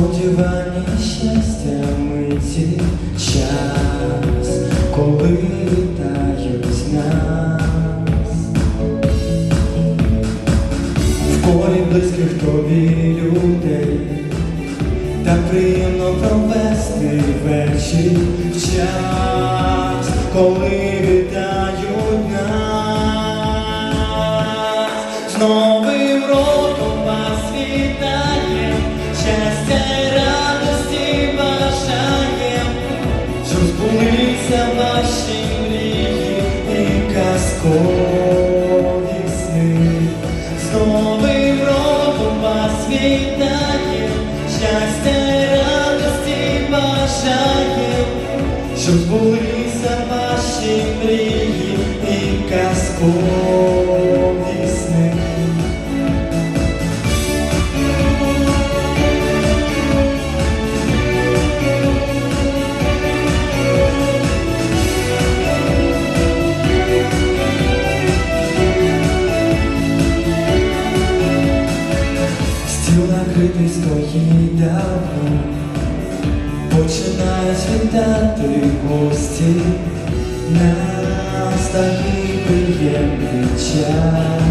сподівання щастя миті. Час, коли вітають нас, в колі близьких тобі людей, та приємно провести вечір. Час, коли вітають нас. З новим роком вас вітають. З Новим роком вас вітає, щастя радості бажаєм, щоб збулися ваші мрії і казкові Накритий стоїть давно, починають вітати гості, нас такий приємний час.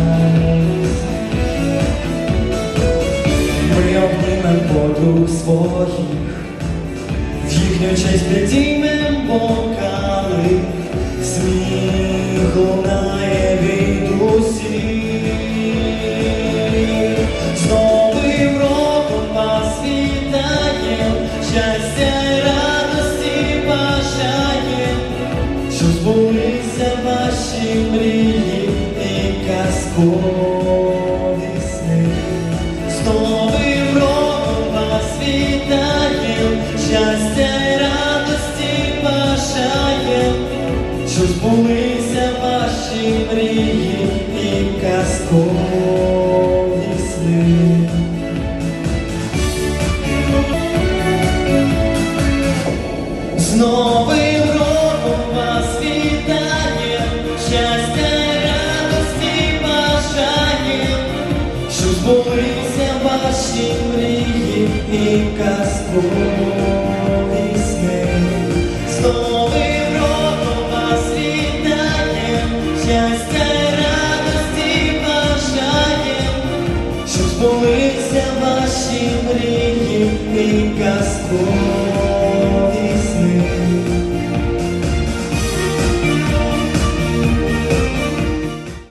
Ми обнимем подруг своїх, в їхню честь підіймем бокали, сміх лунає щастя радості бажає, щоб збулися ваші мрії і казкові сни. З Новим роком вас вітає, щастя радості бажає, щоб збулися ваші мрії і казкові Новим роком вас вітає, щастя, радості, бажає, щоб збулися ваші мрії і казкові сни. З новим роком вас вітає, щастя, радості, бажає, щоб збулися ваші мрії і казкові.